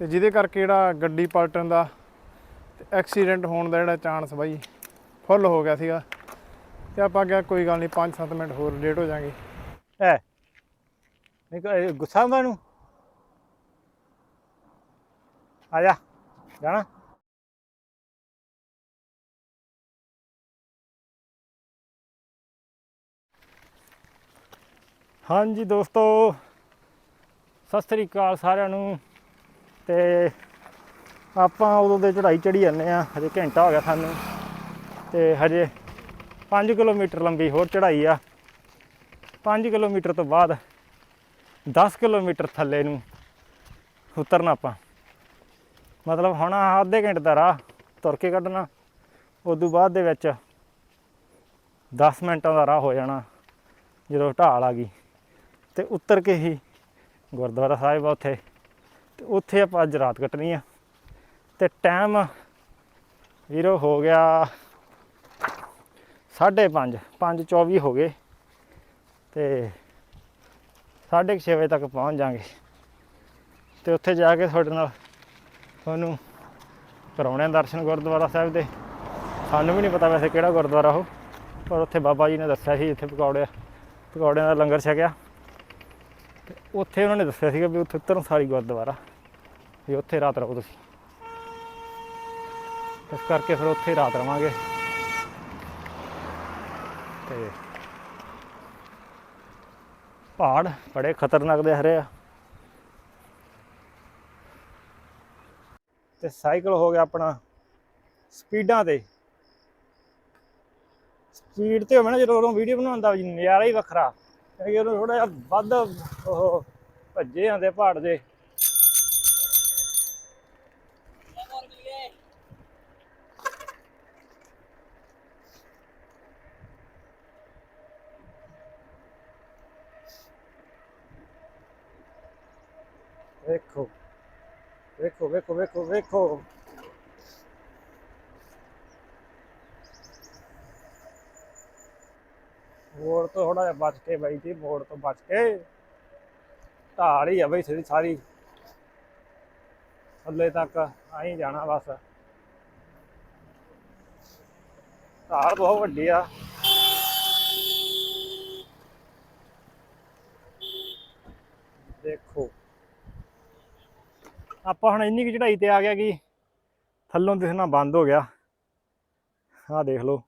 ਤੇ ਜਿਹਦੇ ਕਰਕੇ ਜਿਹੜਾ ਗੱਡੀ ਪਲਟਣ ਦਾ ਤੇ ਐਕਸੀਡੈਂਟ ਹੋਣ ਦਾ ਜਿਹੜਾ ਚਾਂਸ ਬਾਈ ਫੁੱਲ ਹੋ ਗਿਆ ਸੀਗਾ। ਤੇ ਆਪਾਂ ਕਿਹਾ ਕੋਈ ਗੱਲ ਨਹੀਂ 5-7 ਮਿੰਟ ਹੋਰ ਲੇਟ ਹੋ ਜਾਾਂਗੇ। ਹੈ। ਨਹੀਂ ਕੋਈ ਗੁੱਸਾ ਹੁੰਦਾ ਇਹਨੂੰ? ਆ ਜਾ ਜਾਣਾ। ਹਾਂਜੀ ਦੋਸਤੋ ਸਤਿ ਸ੍ਰੀ ਅਕਾਲ ਸਾਰਿਆਂ ਨੂੰ। ਤੇ ਆਪਾਂ ਉਦੋਂ ਦੇ ਚੜਾਈ ਚੜੀ ਜਾਂਦੇ ਆ ਹਜੇ ਘੰਟਾ ਹੋ ਗਿਆ ਸਾਨੂੰ। ਤੇ ਹਜੇ 5 ਕਿਲੋਮੀਟਰ ਲੰਬੀ ਹੋਰ ਚੜਾਈ ਆ। 5 ਕਿਲੋਮੀਟਰ ਤੋਂ ਬਾਅਦ 10 ਕਿਲੋਮੀਟਰ ਥੱਲੇ ਨੂੰ ਉਤਰਨਾ ਆਪਾਂ। ਮਤਲਬ ਹੁਣ ਅੱਧੇ ਘੰਟੇ ਦਾ ਰਾਹ ਤੁਰ ਕੇ ਕੱਢਣਾ, ਉਦੋਂ ਬਾਅਦ ਦੇ ਵਿੱਚ 10 ਮਿੰਟਾਂ ਦਾ ਰਾਹ ਹੋ ਜਾਣਾ, ਜਦੋਂ ਢਾਲ ਆ ਗਈ। ਤੇ ਉਤਰ ਕੇ ਹੀ ਗੁਰਦੁਆਰਾ ਸਾਹਿਬ ਆ ਉੱਥੇ। ਤੇ ਉੱਥੇ ਆਪਾਂ ਅੱਜ ਰਾਤ ਕੱਟਣੀ ਆ। ਤੇ ਟਾਈਮ ਵੀਰੋ ਹੋ ਗਿਆ 5:30 5:24 ਹੋ ਗਏ। ਤੇ 6:30 ਵਜੇ ਤੱਕ ਪਹੁੰਚ ਜਾਾਂਗੇ ਤੇ ਉੱਥੇ ਜਾ ਕੇ ਤੁਹਾਡੇ ਨਾਲ ਤੁਹਾਨੂੰ ਕਰਾਉਣੇ ਆ ਦਰਸ਼ਨ ਗੁਰਦੁਆਰਾ ਸਾਹਿਬ ਦੇ। ਸਾਨੂੰ ਵੀ ਨਹੀਂ ਪਤਾ ਵੈਸੇ ਕਿਹੜਾ ਗੁਰਦੁਆਰਾ ਉਹ, ਪਰ ਉੱਥੇ ਬਾਬਾ ਜੀ ਨੇ ਦੱਸਿਆ ਸੀ ਇੱਥੇ ਪਕੌੜੇ, ਪਕੌੜਿਆਂ ਦਾ ਲੰਗਰ ਛਕਿਆ। ਤੇ ਉੱਥੇ ਉਹਨਾਂ ਨੇ ਦੱਸਿਆ ਸੀਗਾ ਵੀ ਉੱਥੇ ਧਰਮਸਾਲੀ ਗੁਰਦੁਆਰਾ। ਵੀ ਉੱਥੇ ਰਾਤ ਰਹੋ ਤੁਸੀਂ। ਇਸ ਕਰਕੇ ਫਿਰ ਉੱਥੇ ਰਾਤ ਰਵਾਂਗੇ। ਤੇ ਪਹਾੜ ਬੜੇ ਖਤਰਨਾਕ ਦੇ ਰਹੇ ਆ। ਤੇ ਸਾਈਕਲ ਹੋ ਗਿਆ ਆਪਣਾ ਸਪੀਡਾਂ ਤੇ। ਸਪੀਡ ਤੇ ਹੋਵੇ ਨਾ ਜਦੋਂ ਉਦੋਂ ਵੀਡੀਓ ਬਣਾਉਂਦਾ ਨਜ਼ਾਰਾ ਹੀ ਵੱਖਰਾ। ਕਿਉਂਕਿ ਉਹਨੂੰ ਥੋੜਾ ਜਿਹਾ ਵੱਧ ਉਹ ਭੱਜੇ ਆਂਦੇ ਪਹਾੜ ਦੇ ਵੇਖੋ ਵੇਖੋ ਵੇਖੋ ਵੇਖੋ ਵੇਖੋ ਮੋੜ ਤੋਂ ਥੋੜਾ ਜਿਹਾ ਬਚ ਕੇ ਬਾਈ ਜੀ, ਮੋੜ ਤੋਂ ਬਚ ਕੇ। ਢਾਲ ਹੀ ਆ ਬਈ ਸਿੱਧੀ ਸਾਰੀ। ਥੱਲੇ ਤੱਕ ਆਈ ਜਾਣਾ ਬਸ। ਢਾਲ ਬਹੁਤ ਵੱਡੀ ਆ। ਦੇਖੋ। ਆਪਾਂ ਹੁਣ ਇੰਨੀ ਕੁ ਚੜਾਈ ਤੇ ਆ ਗਿਆ ਕਿ ਥੱਲੋਂ ਦਿਖਣਾ ਬੰਦ ਹੋ ਗਿਆ। ਆਹ ਦੇਖ ਲਓ।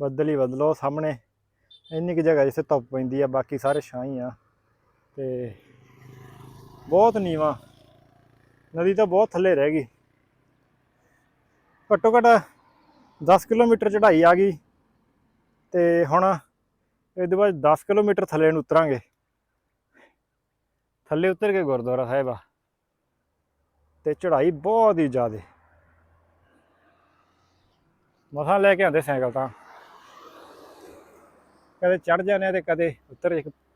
ਬੱਦਲ ਹੀ ਬਦਲੋ ਸਾਹਮਣੇ। ਇੰਨੀ ਕੁ ਜਗ੍ਹਾ ਜਿੱਥੇ ਧੁੱਪ ਪੈਂਦੀ ਆ, ਬਾਕੀ ਸਾਰੇ ਛਾਂ ਹੀ ਆ। ਤੇ ਬਹੁਤ ਨੀਵਾ। ਨਦੀ ਤਾਂ ਬਹੁਤ ਥੱਲੇ ਰਹਿ ਗਈ। ਘੱਟੋ ਘੱਟ 10 ਕਿਲੋਮੀਟਰ ਚੜ੍ਹਾਈ ਆ ਗਈ। ਤੇ ਹੁਣ ਇਹਦੇ ਬਾਅਦ 10 ਕਿਲੋਮੀਟਰ ਥੱਲੇ ਨੂੰ ਉਤਰਾਂਗੇ। ਥੱਲੇ ਉਤਰ ਕੇ ਗੁਰਦੁਆਰਾ ਸਾਹਿਬ ਆ। ਤੇ ਚੜ੍ਹਾਈ ਬਹੁਤ ਹੀ ਜ਼ਿਆਦੇ। ਮਸਾਂ ਲੈ ਕੇ ਆਂਦੇ ਸਾਈਕਲ ਤਾਂ। ਕਦੇ ਚੜ ਜਾਂਦੇ ਆ ਤੇ ਕਦੇ ਉੱਤਰ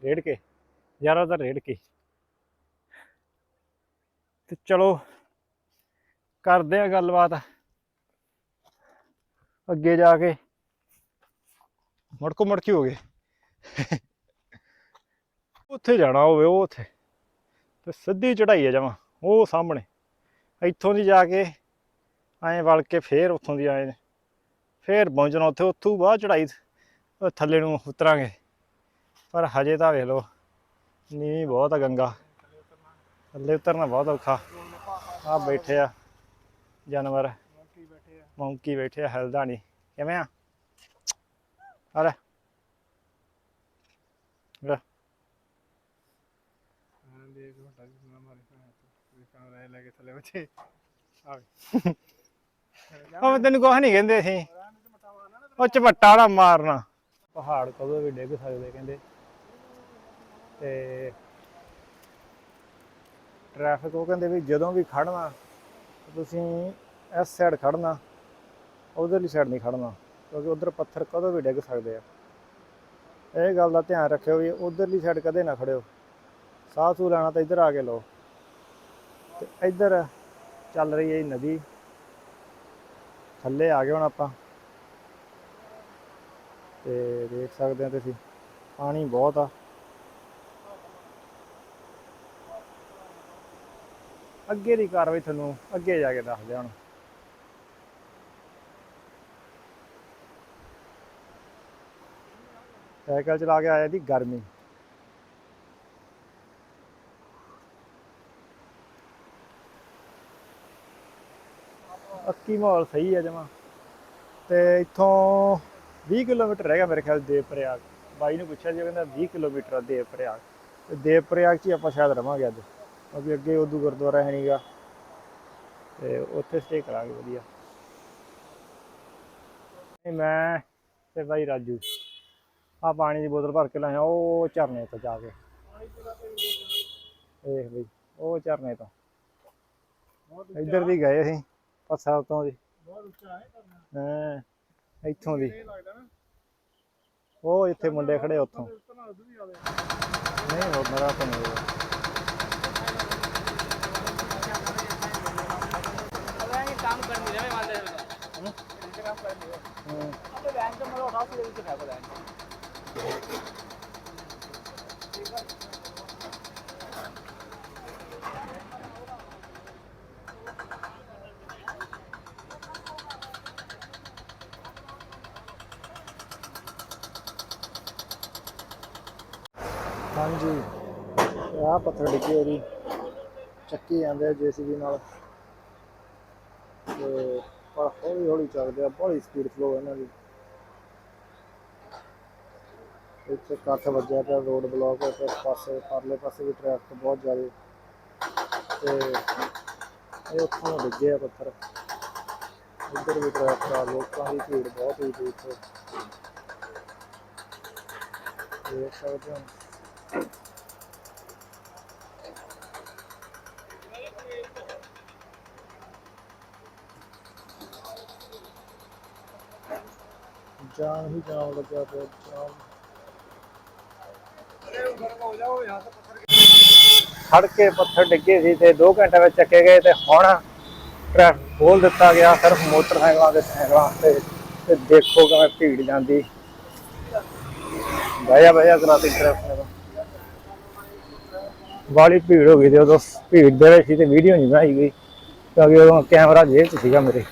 ਰੇੜ ਕੇ ਜ਼ਿਆਦਾਤਰ ਰੇੜ ਕੇ। ਤੇ ਚਲੋ, ਕਰਦੇ ਆ ਗੱਲਬਾਤ। ਅੱਗੇ ਜਾ ਕੇ ਮੁੜਕੋ ਮੁੜਕੀ ਹੋ ਗਏ। ਉੱਥੇ ਜਾਣਾ ਹੋਵੇ, ਉਹ ਉੱਥੇ। ਤੇ ਸਿੱਧੀ ਚੜਾਈ ਆ ਜਮਾ, ਉਹ ਸਾਹਮਣੇ। ਇੱਥੋਂ ਦੀ ਜਾ ਕੇ ਐਂ ਵਲ ਕੇ ਫੇਰ ਉੱਥੋਂ ਦੀ ਆਏ ਫੇਰ ਪਹੁੰਚਣਾ ਉੱਥੇ, ਉੱਥੋਂ ਬਾਅਦ ਚੜਾਈ ਥੱਲੇ ਨੂੰ ਉਤਰਾਂਗੇ। ਪਰ ਹਜੇ ਤਾਂ ਵੇਖ ਲਓ ਨੀਵੀਂ ਬਹੁਤ ਆ ਗੰਗਾ। ਥੱਲੇ ਉਤਰਨਾ ਬਹੁਤ ਔਖਾ। ਆ ਬੈਠੇ ਆ ਜਾਨਵਰ। ਮੌਂਕੀ ਬੈਠੇ ਆ ਹਿਲਦਾ ਨਹੀਂ। ਕਿਵੇਂ ਆ? ਆ ਲੈ। ਲੈ। ਹਾਂ ਦੇਖ ਵੱਡਾ ਜਿਹਾ ਮਾਰੇ ਕੈਮਰਾ ਲੈ ਕੇ ਥੱਲੇ ਬੱਚੇ ਉਹ ਤੈਨੂੰ ਕੁਛ ਨਹੀਂ ਕਹਿੰਦੇ ਸੀ ਉਹ ਝਪੱਟਾ ਨਾ ਮਾਰਨਾ। ਪਹਾੜ ਕਦੋਂ ਵੀ ਡਿੱਗ ਸਕਦੇ ਕਹਿੰਦੇ। ਤੇ ਟ੍ਰੈਫਿਕ ਉਹ ਕਹਿੰਦੇ ਵੀ ਜਦੋਂ ਵੀ ਖੜਨਾ ਤੁਸੀਂ ਇਸ ਸਾਈਡ ਖੜਨਾ ਉਧਰਲੀ ਸਾਈਡ ਨਹੀਂ ਖੜਨਾ ਕਿਉਂਕਿ ਉਧਰ ਪੱਥਰ ਕਦੋਂ ਵੀ ਡਿੱਗ ਸਕਦੇ ਆ। ਇਹ ਗੱਲ ਦਾ ਧਿਆਨ ਰੱਖਿਓ ਵੀ ਉਧਰਲੀ ਸਾਈਡ ਕਦੇ ਨਾ ਖੜਿਓ ਸਾਹ ਸੂ ਲੈਣਾ ਤਾਂ ਇੱਧਰ ਆ ਕੇ ਲਓ। ਤੇ ਇੱਧਰ ਚੱਲ ਰਹੀ ਹੈ ਨਦੀ। ਥੱਲੇ ਆ ਗਏ ਹੁਣ ਆਪਾਂ। ਤੇ ਦੇਖ ਸਕਦੇ ਹੋ ਤੁਸੀਂ, ਪਾਣੀ ਬਹੁਤ ਆ। ਅੱਗੇ ਦੀ ਕਾਰਵਾਈ ਤੁਹਾਨੂੰ ਅੱਗੇ ਜਾ ਕੇ ਦੱਸਦੇ ਹਾਂ ਸਾਈਕਲ ਚਲਾ ਕੇ ਆਇਆ ਦੀ ਗਰਮੀ। ਅੱਕੀ ਮਾਹੌਲ ਸਹੀ ਹੈ ਜਮਾ। ਤੇ ਇੱਥੋਂ 20 ਕਿਲੋਮੀਟਰ ਰਹਿ ਗਿਆ ਮੇਰੇ ਖਿਆਲ ਦੇਵ ਪ੍ਰਯਾਗ। ਬਾਈ ਨੂੰ ਪੁੱਛਿਆ ਜੀ ਕਹਿੰਦਾ 20 ਕਿਲੋਮੀਟਰ ਆ ਦੇਵ ਪ੍ਰਯਾਗ। ਤੇ ਦੇਵ ਪ੍ਰਯਾਗ 'ਚ ਹੀ ਆਪਾਂ ਸ਼ਾਇਦ ਰਵਾਂਗੇ ਅੱਜ। ਕਿਉਂਕਿ ਅੱਗੇ ਉਦੋਂ ਗੁਰਦੁਆਰਾ ਹੈ ਨਹੀਂਗਾ। ਤੇ ਉੱਥੇ ਸਟੇ ਕਰਾਂਗੇ, ਵਧੀਆ। ਮੈਂ ਤੇ ਬਾਈ ਰਾਜੂ ਆ ਪਾਣੀ ਦੀ ਬੋਤਲ ਭਰ ਕੇ ਲਾਇਆ, ਉਹ ਝਰਨੇ ਤੋਂ ਜਾ ਕੇ। ਦੇਖ ਬਈ, ਉਹ ਝਰਨੇ ਤੋਂ। ਇੱਧਰ ਦੀ ਗਏ ਅਸੀਂ ਪੱਸਾ ਤੋਂ ਦੀ ਹਾਂ। ਇੱਥੋਂ ਦੀ ਉਹ ਇੱਥੇ ਮੁੰਡੇ ਖੜੇ ਉੱਥੋਂ ਨਹੀਂ ਉਹ ਮੇਰਾ ਤਾਂ ਨਹੀਂ ਹੋਇਆ। काम कर नहीं रहे वाले काम कर नहीं ਹੂੰ। अपने बैंक का मतलब उठा के लेके खाएगा बैंक ਹਾਂਜੀ। ਆਹ ਪੱਥਰ ਡਿੱਗੇ ਉਹਦੀ ਚੱਕੀ ਜਾਂਦੇ ਆ ਜੀਸੀਬੀ ਨਾਲ। ਤੇ ਪਰ ਹੌਲੀ ਹੌਲੀ ਚੱਲਦੇ ਆ, ਬੜੀ ਸਪੀਡ ਫਲੋ ਇਹਨਾਂ ਦੀ। ਇੱਥੇ ਕੱਟ ਵੱਜਿਆ ਪਿਆ ਰੋਡ ਬਲੌਕ ਹੈ ਤੇ ਪਾਸੇ, ਪਰਲੇ ਪਾਸੇ ਵੀ ਟ੍ਰੈਫਿਕ ਬਹੁਤ ਜ਼ਿਆਦਾ। ਤੇ ਇਹ ਉੱਥੋਂ ਡਿੱਗੇ ਆ ਪੱਥਰ। ਇੱਧਰ ਵੀ ਟ੍ਰੈਫਿਕ ਆ, ਲੋਕਾਂ ਦੀ ਭੀੜ ਬਹੁਤ ਹੋਈ ਪਈ ਇੱਥੇ। ਦੇਖ ਸਕਦੇ ਹੋ। ਜਾਮ ਹੀ ਜਾਮ ਲੱਗਾ ਪਿਆ ਜਾਮ ਖੜ ਕੇ ਪੱਥਰ ਡਿੱਗੇ ਸੀ ਤੇ 2 ਘੰਟੇ ਵਿੱਚ ਚੱਕੇ ਗਏ ਤੇ ਹੁਣ ਟ੍ਰੈਫਿਕ ਖੋਲ ਦਿੱਤਾ ਗਿਆ, ਸਿਰਫ ਮੋਟਰਸਾਈਕਲਾਂ ਦੇ ਸਾਈਕਲਾਂ ਤੇ। ਤੇ ਦੇਖੋ ਕਿਵੇਂ ਭੀੜ ਜਾਂਦੀ। ਭਾਇਆ ਭਾਇਆ ਕਰਾਤੀ ਟ੍ਰੈਫਿਕ ਨੇ ਵਾਲੀ ਭੀੜ ਹੋ ਗਈ ਤੇ ਉਦੋਂ ਭੀੜ ਦੇ ਵਿੱਚ ਸੀ ਤੇ ਵੀਡੀਓ ਨਹੀਂ ਬਣਾਈ ਗਈ। ਕਿਉਂਕਿ ਉਦੋਂ ਕੈਮਰਾ ਜੇਬ 'ਚ ਸੀਗਾ ਮੇਰੇ।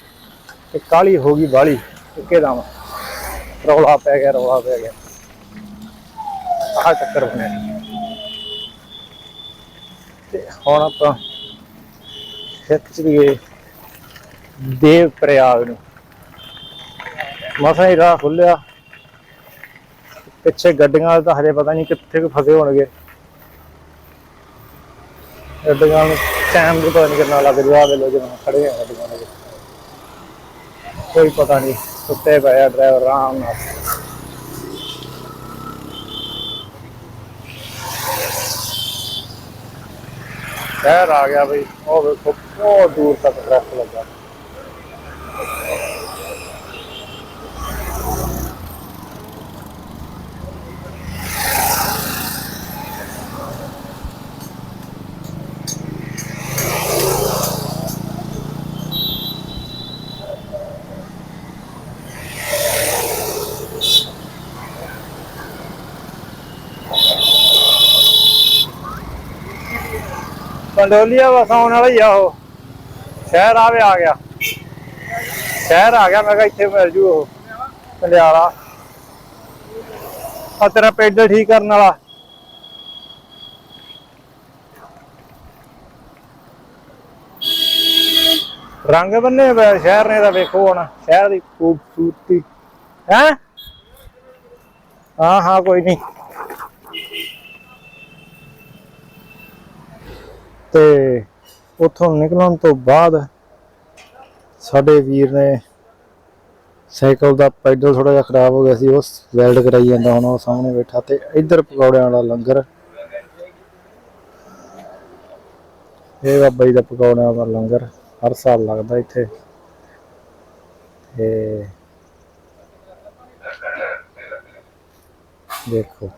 ਤੇ ਕਾਲੀ ਹੋ ਗਈ ਬਾਲੀ ਇੱਕੇ ਦਮ। ਰੌਲਾ ਪੈ ਗਿਆ, ਰੌਲਾ ਪੈ ਗਿਆ। ਆਹ ਚੱਕਰ ਬਣਿਆ। ਤੇ ਹੁਣ ਆਪਾਂ ਖਿੱਚ ਗਏ ਦੇਵ ਪ੍ਰਯਾਗ ਨੂੰ। ਮਸਾਂ ਹੀ ਰਾਹ ਖੁੱਲਿਆ ਪਿੱਛੇ ਗੱਡੀਆਂ ਵਾਲੇ ਤਾਂ ਹਜੇ ਪਤਾ ਨਹੀਂ ਕਿੱਥੇ ਕੁ ਫਸੇ ਹੋਣਗੇ। ਗੱਡੀਆਂ ਨੂੰ ਟਾਈਮ ਵੀ ਪਤਾ ਨਹੀਂ ਕਿੰਨਾ ਲੱਗ ਜੂਗਾ ਵੇ ਲੋ ਜਦੋਂ ਖੜੇ ਆ ਗੱਡੀਆਂ ਦੇ ਕੋਈ ਪਤਾ ਨਹੀਂ ਸੁੱਤੇ ਪਏ ਆ ਡਰਾਈਵਰ ਆਰਾਮ ਨਾਲ। ਸ਼ਹਿਰ ਆ ਗਿਆ ਬਈ, ਉਹ ਵੇਖੋ, ਬਹੁਤ ਦੂਰ ਤੱਕ ਟ੍ਰੈਫਿਕ ਲੱਗਾ। ਪੰਡੋਲੀਆ ਬਸ ਆਉਣ ਵਾਲਾ ਹੀ ਆ ਉਹ। ਸ਼ਹਿਰ ਆਵੇ ਆ ਗਿਆ। ਸ਼ਹਿਰ ਆ ਗਿਆ, ਮੈਂ ਕਿਹਾ ਇੱਥੇ ਮਿਲ ਜੂ ਉਹ ਕੰਡਿਆਲਾ ਆ ਤੇਰਾ ਪੈਡਲ ਠੀਕ ਕਰਨ ਵਾਲਾ। ਰੰਗ ਬੰਨੇ ਹੋਏ ਸ਼ਹਿਰ ਨੇ ਤਾਂ ਵੇਖੋ ਹੁਣ, ਸ਼ਹਿਰ ਦੀ ਖੂਬਸੂਰਤੀ। ਹੈ? ਹਾਂ ਹਾਂ, ਕੋਈ ਨਹੀਂ। ਤੇ ਉੱਥੋਂ ਨਿਕਲਣ ਤੋਂ ਬਾਅਦ ਸਾਡੇ ਵੀਰ ਨੇ ਸਾਈਕਲ ਦਾ ਪੈਡਲ ਥੋੜਾ ਜਿਹਾ ਖਰਾਬ ਹੋ ਗਿਆ ਸੀ, ਉਹ ਵੈਲਡ ਕਰਾਈ ਜਾਂਦਾ ਹੁਣ ਉਹ ਸਾਹਮਣੇ ਬੈਠਾ ਤੇ ਇੱਧਰ ਪਕੌੜਿਆਂ ਵਾਲਾ ਲੰਗਰ। ਇਹ ਬਾਬਾ ਜੀ ਦਾ ਪਕੌੜਿਆਂ ਵਾਲਾ ਲੰਗਰ ਹਰ ਸਾਲ ਲੱਗਦਾ ਇੱਥੇ। ਤੇ ਦੇਖੋ।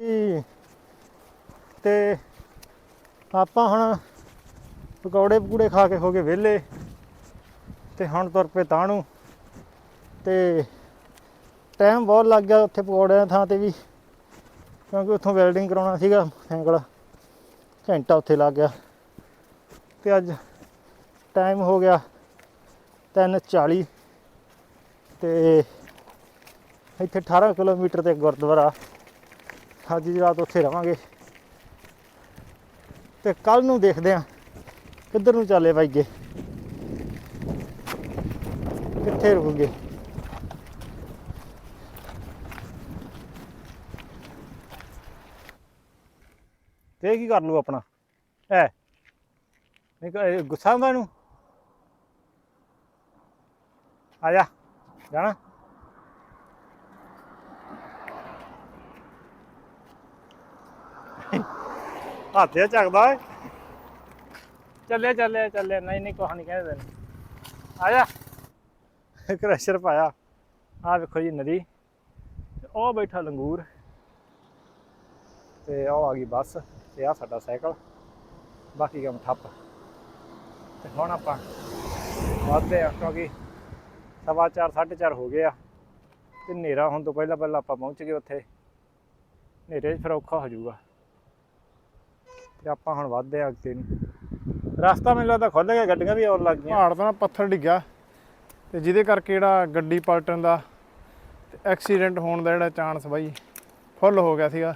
ਜੀ, ਤੇ ਆਪਾਂ ਹੁਣ ਪਕੌੜੇ ਪਕੂੜੇ ਖਾ ਕੇ ਹੋ ਗਏ ਵਿਹਲੇ ਤੇ ਹੁਣ ਤੁਰ ਪਏ ਤਾਂ ਨੂੰ ਤੇ ਟਾਈਮ ਬਹੁਤ ਲੱਗ ਗਿਆ ਉੱਥੇ ਪਕੌੜਿਆਂ ਦੀ ਥਾਂ ਤੇ ਵੀ, ਕਿਉਂਕਿ ਉੱਥੋਂ ਵੈਲਡਿੰਗ ਕਰਾਉਣਾ ਸੀਗਾ ਐਂਗਲ ਘੰਟਾ ਉੱਥੇ ਲੱਗ ਗਿਆ। ਤੇ ਅੱਜ ਟਾਈਮ ਹੋ ਗਿਆ 3:40 ਤੇ ਇੱਥੇ 18 ਕਿਲੋਮੀਟਰ ਤੇ ਗੁਰਦੁਆਰਾ। ਅੱਜ ਦੀ ਰਾਤ ਉੱਥੇ ਰਵਾਂਗੇ। ਤੇ ਕੱਲ ਨੂੰ ਦੇਖਦੇ ਆਂ ਕਿੱਧਰ ਨੂੰ ਚੱਲੇ ਬਾਈਗੇ ਕਿੱਥੇ ਰੁਕੂਗੇ? ਤੇ ਇਹ ਕੀ ਕਰ ਲੂ ਆਪਣਾ? ਐ। ਨਹੀਂ ਗੁੱਸਾ ਹੁੰਦਾ ਇਹਨੂੰ। ਆ ਜਾ ਜਾਣਾ। ਹੱਥਿਆ ਚੱਕਦਾ ਓਏ। ਚੱਲੇ ਚੱਲੇ ਚੱਲੇ ਨਹੀਂ ਨਹੀਂ ਕੁਛ ਨਹੀਂ ਕਹਿੰਦੇ ਆ ਜਾ। ਕ੍ਰੈਸ਼ਰ ਪਾਇਆ। ਆ ਵੇਖੋ ਜੀ ਨਦੀ। ਉਹ ਬੈਠਾ ਲੰਗੂਰ। ਤੇ ਉਹ ਆ ਗਈ ਬੱਸ। ਤੇ ਆ ਸਾਡਾ ਸਾਈਕਲ। ਬਾਕੀ ਕੰਮ ਠੱਪ। ਤੇ ਹੁਣ ਆਪਾਂ ਵੱਧਦੇ ਆ ਕਿਉਂਕਿ ਸਵਾ ਚਾਰ, ਸਾਢੇ ਚਾਰ ਹੋ ਗਏ ਆ ਤੇ ਹਨੇਰਾ ਹੁਣ ਤੋਂ ਪਹਿਲਾਂ ਪਹਿਲਾਂ ਆਪਾਂ ਪਹੁੰਚ ਗਏ ਉੱਥੇ। ਹਨੇਰੇ 'ਚ ਫਿਰ ਔਖਾ ਹੋ ਜਾਊਗਾ। ਤੇ ਆਪਾਂ ਹੁਣ ਵੱਧਦੇ ਆ ਅੱਗੇ ਨੂੰ। ਰਸਤਾ ਮੈਨੂੰ ਲੱਗਦਾ ਖੁੱਲ ਗਿਆ ਗੱਡੀਆਂ ਵੀ ਆਉਣ ਲੱਗ ਗਈਆਂ। ਪਹਾੜ ਤੋਂ ਨਾ ਪੱਥਰ ਡਿੱਗਾ ਤੇ ਜਿਹਦੇ ਕਰਕੇ ਜਿਹੜਾ ਗੱਡੀ ਪਲਟਣ ਦਾ ਤੇ ਐਕਸੀਡੈਂਟ ਹੋਣ ਦਾ ਜਿਹੜਾ ਚਾਂਸ ਬਾਈ ਫੁੱਲ ਹੋ ਗਿਆ ਸੀਗਾ।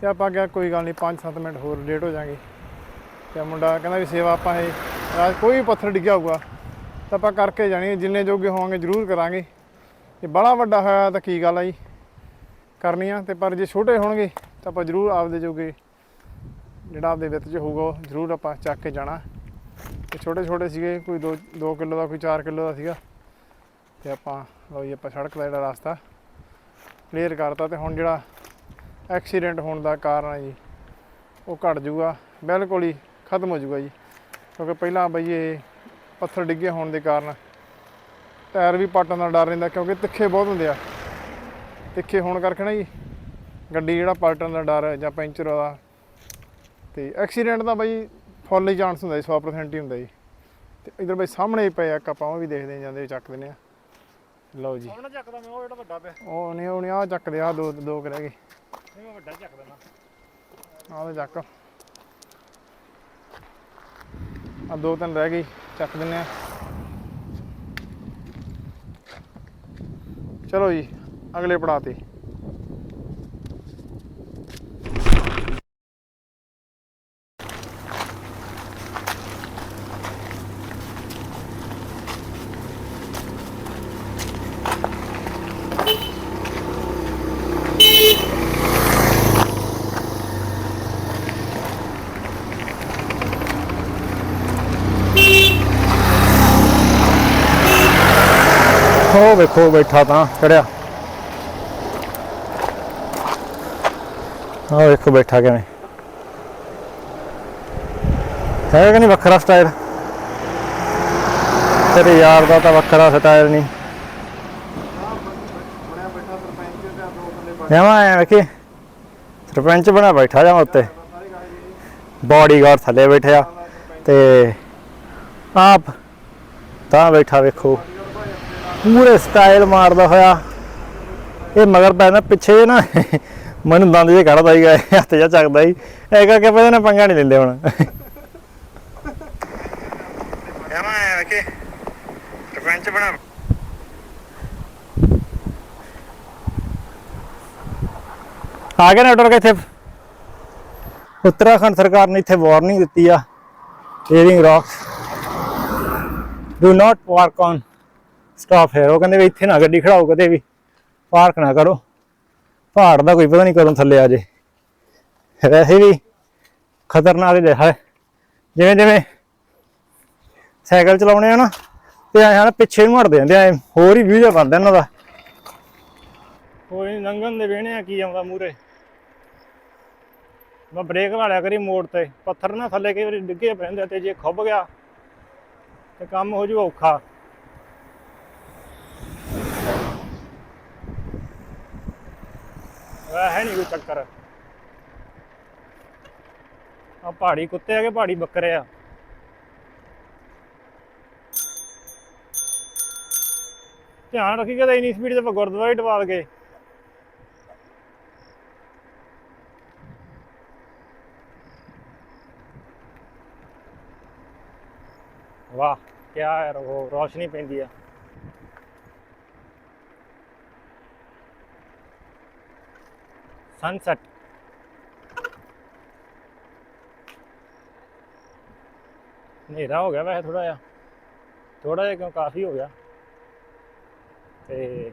ਤੇ ਆਪਾਂ ਕਿਹਾ ਕੋਈ ਗੱਲ ਨਹੀਂ 5-7 ਮਿੰਟ ਹੋਰ ਲੇਟ ਹੋ ਜਾਾਂਗੇ। ਤੇ ਮੁੰਡਾ ਕਹਿੰਦਾ ਵੀ ਸੇਵਾ ਆਪਾਂ ਇਹ ਰਾਜ ਕੋਈ ਵੀ ਪੱਥਰ ਡਿੱਗਿਆ ਹੋਊਗਾ, ਤਾਂ ਆਪਾਂ ਕਰਕੇ ਜਾਣੀ ਜਿੰਨੇ ਜੋਗੇ ਹੋਵਾਂਗੇ ਜ਼ਰੂਰ ਕਰਾਂਗੇ। ਜੇ ਬੜਾ ਵੱਡਾ ਹੋਇਆ ਤਾਂ ਕੀ ਗੱਲ ਆ ਜੀ? ਕਰਨੀ ਆ ਤੇ ਪਰ ਜੇ ਛੋਟੇ ਹੋਣਗੇ ਤਾਂ ਆਪਾਂ ਜ਼ਰੂਰ ਆਪਦੇ ਜੋਗੇ, ਜਿਹੜਾ ਆਪਦੇ ਵਿੱਤ 'ਚ ਹੋਊਗਾ, ਉਹ ਜ਼ਰੂਰ ਆਪਾਂ ਚੱਕ ਕੇ ਜਾਣਾ। ਤੇ ਛੋਟੇ ਛੋਟੇ ਸੀਗੇ, ਕੋਈ 2 2 ਕਿਲੋ ਦਾ, ਕੋਈ 4 ਕਿਲੋ ਦਾ ਸੀਗਾ। ਤੇ ਆਪਾਂ, ਲਓ ਜੀ, ਆਪਾਂ ਸੜਕ ਦਾ ਜਿਹੜਾ ਰਸਤਾ ਕਲੀਅਰ ਕਰਤਾ ਤੇ ਹੁਣ ਜਿਹੜਾ ਐਕਸੀਡੈਂਟ ਹੋਣ ਦਾ ਕਾਰਨ ਹੈ ਜੀ, ਉਹ ਘਟ ਜੂਗਾ ਬਿਲਕੁਲ ਹੀ ਖਤਮ ਹੋ ਜੂਗਾ ਜੀ। ਕਿਉਂਕਿ ਪਹਿਲਾਂ ਬਈ ਇਹ ਪੱਥਰ ਡਿੱਗੇ ਹੋਣ ਦੇ ਕਾਰਨ ਟਾਇਰ ਵੀ ਪੱਟਣ ਦਾ ਡਰ ਰਹਿੰਦਾ ਕਿਉਂਕਿ ਤਿੱਖੇ ਬਹੁਤ ਹੁੰਦੇ ਆ। ਤਿੱਖੇ ਹੋਣ ਕਰਕੇ ਨਾ ਜੀ ਗੱਡੀ ਜਿਹੜਾ ਪਲਟਣ ਦਾ ਡਰ ਜਾਂ ਪੈਂਚਰ ਦਾ ਤੇ ਐਕਸੀਡੈਂਟ ਦਾ ਬਈ ਫੁੱਲ ਹੀ ਚਾਂਸ ਹੁੰਦਾ ਜੀ 100% ਹੀ ਹੁੰਦਾ ਜੀ। ਤੇ ਇਧਰ ਬਈ ਸਾਹਮਣੇ ਹੀ ਪਏ ਆ ਇੱਕ ਆਪਾਂ ਉਹ ਵੀ ਦੇਖਦੇ ਜਾਂਦੇ ਚੱਕ ਦਿੰਦੇ ਆ ਲਓ ਜੀ। ਹੁਣ ਚੱਕਦਾ ਮੈਂ ਉਹ ਜਿਹੜਾ ਵੱਡਾ ਪਿਆ। ਉਹ ਨਹੀਂ ਉਹ ਨਹੀਂ ਆ ਚੱਕਦੇ ਆ ਦੋ ਦੋ ਰਹਿ ਗਏ। ਨਹੀਂ ਮੈਂ ਵੱਡਾ ਚੱਕਦਾ ਨਾ ਆਹ ਤਾਂ ਚੱਕ। ਆ ਦੋ ਤਿੰਨ ਰਹਿ ਗਈ ਚੱਕ ਦਿੰਨੇ ਆ। ਚਲੋ ਜੀ ਅਗਲੇ ਪੜਾਅ ਤੇ। ਉਹ ਵੇਖੋ, ਬੈਠਾ ਤਾਂ, ਚੜਿਆ। ਆਹ ਵੇਖੋ, ਬੈਠਾ ਕਿਵੇਂ। ਹੈ ਕਿ ਨਹੀਂ ਵੱਖਰਾ ਸਟਾਈਲ ਤੇਰੇ ਯਾਰ ਦਾ ਤਾਂ ਵੱਖਰਾ ਸਟਾਈਲ ਨਹੀਂ। ਬਣਿਆ ਬੈਠਾ ਸਰਪੰਚ ਤੇ ਦੋ ਬੰਦੇ ਜਾਵਾਂ ਐ ਵੇਖੀ। ਸਰਪੰਚ ਬਣਾ ਬੈਠਾ ਜਾਵਾਂ ਉੱਤੇ। ਬਾਡੀਗਾਰਡ ਥੱਲੇ ਬੈਠਿਆ। ਤੇ ਆਪ ਤਾਂ ਬੈਠਾ ਵੇਖੋ। ਪੂਰੇ ਸਟਾਈਲ ਮਾਰਦਾ ਹੋਇਆ। ਇਹ ਮਗਰ ਪੈਂਦਾ ਪਿੱਛੇ ਨਾ ਮੈਨੂੰ ਦੰਦ ਜੇ ਕੱਢਦਾ ਹੀ ਗਏ ਹੱਥ ਜਿਹਾ ਚੱਕਦਾ ਹੀ ਇਹ ਕਰਕੇ ਇਹਦੇ ਨਾਲ ਪੰਗਾ ਨਹੀਂ ਲੈਂਦੇ ਹੁਣ। ਸਰਪੰਚ ਬਣਾ। ਆ ਗਿਆ ਨੈਟਵਰਕ ਇੱਥੇ। ਉੱਤਰਾਖੰਡ ਸਰਕਾਰ ਨੇ ਇੱਥੇ ਵਾਰਨਿੰਗ ਦਿੱਤੀ ਆ। Earring rocks do not park on staff ਹੈ। ਉਹ ਕਹਿੰਦੇ ਵੀ ਇੱਥੇ ਨਾ ਗੱਡੀ ਖੜਾਓ ਕਦੇ ਵੀ। ਪਾਰਕ ਨਾ ਕਰੋ। ਪਹਾੜ ਦਾ ਕੋਈ ਪਤਾ ਨਹੀਂ ਕਦੋਂ ਥੱਲੇ ਆ ਜੇ। ਵੈਸੇ ਵੀ ਖਤਰਨਾਕ ਜਿਹਾ ਹੈ। ਜਿਵੇਂ ਜਿਵੇਂ ਸਾਈਕਲ ਚਲਾਉਣੇ ਆ ਨਾ ਤੇ ਐਂ ਨਾ ਪਿੱਛੇ ਨੂੰ ਹਟਦੇ ਜਾਂਦੇ ਆ। ਹੋਰ ਹੀ ਵਿਊ ਜਾ ਬਣਦਾ ਇਹਨਾਂ ਦਾ। ਕੋਈ ਨੀ, ਲੰਘਣ ਦੇ ਵੇਹਣੇ ਆ ਕੀ ਆਉਂਦਾ ਮੂਰੇ ਮੈਂ ਬ੍ਰੇਕ ਲਾ ਲਿਆ ਕਰੀ ਮੋੜ ਤੇ। ਪੱਥਰ ਨਾ ਥੱਲੇ ਕਈ ਵਾਰੀ ਡਿੱਗੇ ਪੈਂਦੇ ਆ ਤੇ ਜੇ ਖੁੱਭ ਗਿਆ ਤੇ ਕੰਮ ਹੋ ਜੂ ਔਖਾ। ਹੈ ਨਹੀਂ ਕੋਈ ਚੱਕਰ। ਆ ਪਹਾੜੀ ਕੁੱਤੇ ਆ ਕਿ ਪਹਾੜੀ ਬੱਕਰੇ ਆ? ਧਿਆਨ ਰੱਖੀ ਕਿ ਇੰਨੀ ਸਪੀਡ ਤੇ ਗੁਰਦੁਆਰੇ ਟਵਾਲ ਗਏ ਵਾਹ, ਕਿਆ ਯਾਰ ਉਹ ਰੋਸ਼ਨੀ ਪੈਂਦੀ ਆ। ਸਨਸੈਟ ਹਨੇਰਾ ਹੋ ਗਿਆ ਵੈਸੇ ਥੋੜਾ ਜਿਹਾ। ਥੋੜਾ ਜਿਹਾ ਕਿਉਂ ਕਾਫੀ ਹੋ ਗਿਆ। ਤੇ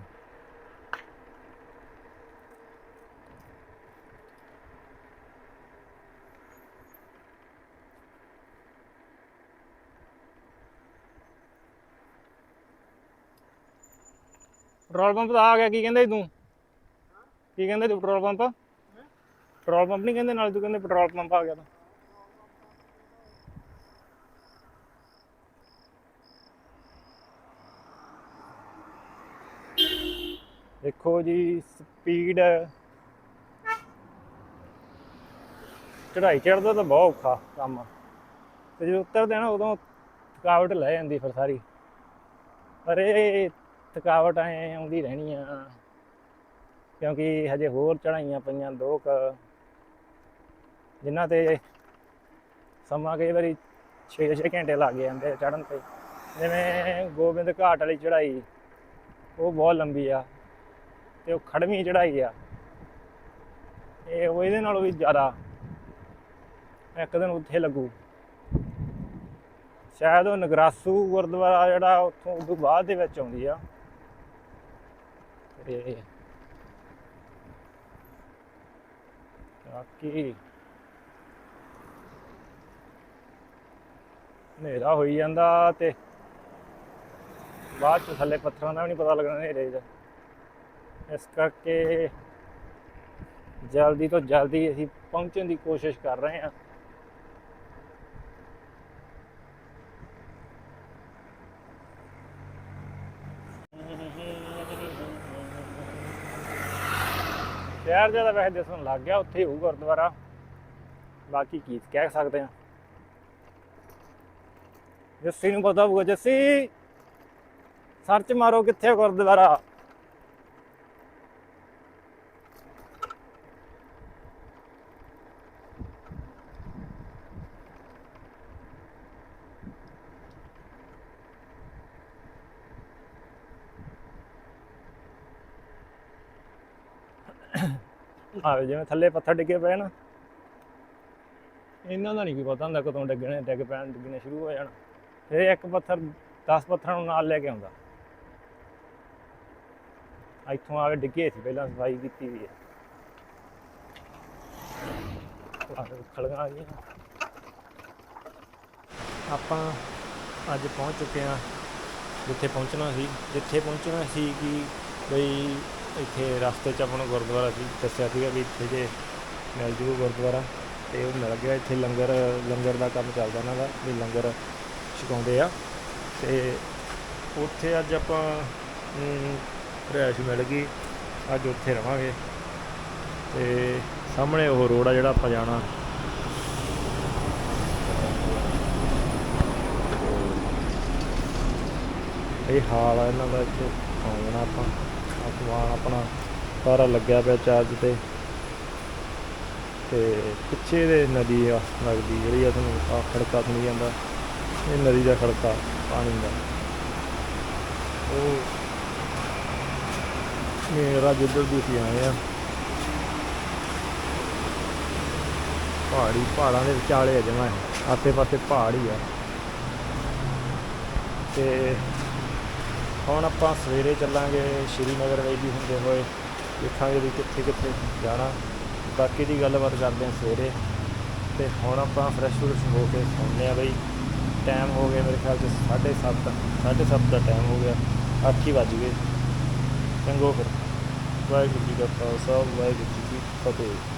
ਪੈਟਰੋਲ ਪੰਪ ਤਾਂ ਆ ਗਿਆ, ਕੀ ਕਹਿੰਦਾ ਸੀ ਤੂੰ? ਕੀ ਕਹਿੰਦੇ ਤੂੰ ਪੈਟਰੋਲ ਪੰਪ? ਪੈਟਰੋਲ ਪੰਪ ਨਹੀਂ ਕਹਿੰਦੇ? ਨਾਲ ਤੂੰ ਕਹਿੰਦੇ ਪੈਟਰੋਲ ਪੰਪ ਆ ਗਿਆ ਤਾਂ। ਦੇਖੋ ਜੀ, ਸਪੀਡ। ਚੜਾਈ ਚੜਦਾ ਤਾਂ ਬਹੁਤ ਔਖਾ ਕੰਮ। ਤੇ ਜਦੋਂ ਉਤਰਦੇ ਆ ਨਾ, ਉਦੋਂ ਥਕਾਵਟ ਲੈ ਜਾਂਦੀ ਫਿਰ ਸਾਰੀ। ਪਰ ਇਹ ਥਕਾਵਟ ਐ ਆਉਂਦੀ ਰਹਿਣੀ ਆ। ਕਿਉਂਕਿ ਹਜੇ ਹੋਰ ਚੜਾਈਆਂ ਪਈਆਂ ਦੋ ਕ। ਜਿਨ੍ਹਾਂ ਤੇ ਸਮਾਂ ਕਈ ਵਾਰੀ 6-6 ਘੰਟੇ ਲੱਗ ਜਾਂਦੇ ਚੜਨ ਤੇ। ਜਿਵੇਂ ਗੋਬਿੰਦ ਘਾਟ ਵਾਲੀ ਚੜਾਈ ਉਹ ਬਹੁਤ ਲੰਬੀ ਆ ਤੇ ਉਹ ਖੜਵੀਂ ਚੜਾਈ ਆ। ਇਹ ਉਹ ਇਹਦੇ ਨਾਲੋਂ ਵੀ ਜ਼ਿਆਦਾ ਇੱਕ ਦਿਨ ਉੱਥੇ ਲੱਗੂ। ਸ਼ਾਇਦ ਉਹ ਨਗਰਾਸੂ ਗੁਰਦੁਆਰਾ ਜਿਹੜਾ ਉੱਥੋਂ ਉਦੋਂ ਬਾਅਦ ਦੇ ਵਿੱਚ ਆਉਂਦੀ ਆ। ਤੇ ਬਾਕੀ ਹਨੇਰਾ ਹੋਈ ਜਾਂਦਾ ਤੇ ਬਾਅਦ ਚ ਥੱਲੇ ਪੱਥਰਾਂ ਦਾ ਵੀ ਨਹੀਂ ਪਤਾ ਲੱਗਣਾ ਹਨੇਰੇ ਦਾ। ਇਸ ਕਰਕੇ ਜਲਦੀ ਤੋਂ ਜਲਦੀ ਅਸੀਂ ਪਹੁੰਚਣ ਦੀ ਕੋਸ਼ਿਸ਼ ਕਰ ਰਹੇ ਹਾਂ। ਸ਼ਹਿਰ ਜ਼ਿਆਦਾ ਵੈਸੇ ਦਿਸਣ ਲੱਗ ਗਿਆ, ਉੱਥੇ ਹੋਊ ਗੁਰਦੁਆਰਾ। ਬਾਕੀ ਕੀ ਕਹਿ ਸਕਦੇ ਆ ਜੱਸੀ ਨੂੰ ਪਤਾ ਹੋਊਗਾ, ਜੱਸੀ, ਸਰਚ ਮਾਰੋ ਕਿੱਥੇ ਗੁਰਦੁਆਰਾ। ਆਵੇ ਜਿਵੇਂ ਥੱਲੇ ਪੱਥਰ ਡਿੱਗੇ ਪਏ ਨਾ। ਇਹਨਾਂ ਦਾ ਨਹੀਂ ਕੋਈ ਪਤਾ ਹੁੰਦਾ ਕਦੋਂ ਡਿੱਗਣੇ, ਡਿੱਗ ਪੈਣ, ਡਿੱਗਣੇ ਸ਼ੁਰੂ ਹੋ ਜਾਣ। ਫਿਰ ਇੱਕ ਪੱਥਰ 10 ਪੱਥਰਾਂ ਨੂੰ ਨਾਲ ਲੈ ਕੇ ਆਉਂਦਾ। ਇੱਥੋਂ ਆਵੇ ਡਿੱਗੇ ਸੀ, ਪਹਿਲਾਂ ਸਫ਼ਾਈ ਕੀਤੀ ਵੀ ਹੈ। ਖਲਗਾ ਆ ਗਈਆਂ। ਆਪਾਂ ਅੱਜ ਪਹੁੰਚ ਚੁੱਕੇ ਹਾਂ, ਜਿੱਥੇ ਪਹੁੰਚਣਾ ਸੀ। ਜਿੱਥੇ ਪਹੁੰਚਣਾ ਸੀ ਕਿ ਬਈ ਇੱਥੇ ਰਸਤੇ 'ਚ ਆਪਾਂ ਨੂੰ ਗੁਰਦੁਆਰਾ ਸੀ, ਦੱਸਿਆ ਸੀਗਾ ਵੀ ਇੱਥੇ ਜੇ ਮਿਲ ਜੂ ਗੁਰਦੁਆਰਾ, ਤੇ ਉਹ ਮਿਲ ਗਿਆ। ਇੱਥੇ ਲੰਗਰ ਲੰਗਰ ਦਾ ਕੰਮ ਚੱਲਦਾ ਇਹਨਾਂ ਦਾ, ਵੀ ਲੰਗਰ ਛਕਾਉਂਦੇ ਆ। ਤੇ ਉੱਥੇ ਅੱਜ ਆਪਾਂ ਰਿਹਾਇਸ਼ ਮਿਲ ਗਈ। ਅੱਜ ਉੱਥੇ ਰਵਾਂਗੇ। ਤੇ ਸਾਹਮਣੇ ਉਹ ਰੋਡ ਆ ਜਿਹੜਾ ਆਪਾਂ ਜਾਣਾ। ਇਹ ਹਾਲ ਆ ਇਹਨਾਂ ਦਾ, ਇੱਥੇ ਆਉਣਾ ਆਪਾਂ। ਸਮਾਨ ਆਪਣਾ ਸਾਰਾ ਲੱਗਿਆ ਪਿਆ ਚਾਰਜ ਤੇ। ਤੇ ਪਿੱਛੇ ਦੇ ਨਦੀ ਆ ਲੱਗਦੀ ਜਿਹੜੀ ਆ ਤੁਹਾਨੂੰ ਆ ਖੜਕਾ ਸੁਣੀ ਜਾਂਦਾ। ਇਹ ਨਦੀ ਦਾ ਖੜਕਾ, ਪਾਣੀ ਦਾ। ਉਹ ਮੇਰਾ ਜਿੱਧਰ ਦੀ ਅਸੀਂ ਆਏ ਆ, ਪਹਾੜੀ, ਪਹਾੜਾਂ ਦੇ ਵਿਚਾਲੇ ਆ ਜਮਾਂ ਆਸੇ ਪਾਸੇ ਪਹਾੜ ਹੀ ਆ। ਤੇ ਹੁਣ ਆਪਾਂ ਸਵੇਰੇ ਚੱਲਾਂਗੇ, ਸ਼੍ਰੀਨਗਰ ਵੈਲੀ ਹੁੰਦੇ ਹੋਏ, ਦੇਖਾਂਗੇ ਵੀ ਕਿੱਥੇ ਕਿੱਥੇ ਜਾਣਾ। ਬਾਕੀ ਦੀ ਗੱਲਬਾਤ ਕਰਦੇ ਹਾਂ ਸਵੇਰੇ। ਤੇ ਹੁਣ ਆਪਾਂ ਫਰੈਸ਼ ਫਰੈਸ਼ ਹੋ ਕੇ ਸੌਂਦੇ ਆ ਬਈ। ਟਾਈਮ ਹੋ ਗਿਆ ਮੇਰੇ ਖਿਆਲ 'ਚ 7:30 7:30 ਦਾ ਟਾਈਮ ਹੋ ਗਿਆ। 8 ਹੀ ਵੱਜ ਗਏ। ਚੰਗੋ ਫਿਰ। ਵਾਹਿਗੁਰੂ ਜੀ ਦਾ ਖਾਲਸਾ, ਵਾਹਿਗੁਰੂ ਜੀ ਕੀ ਫਤਿਹ।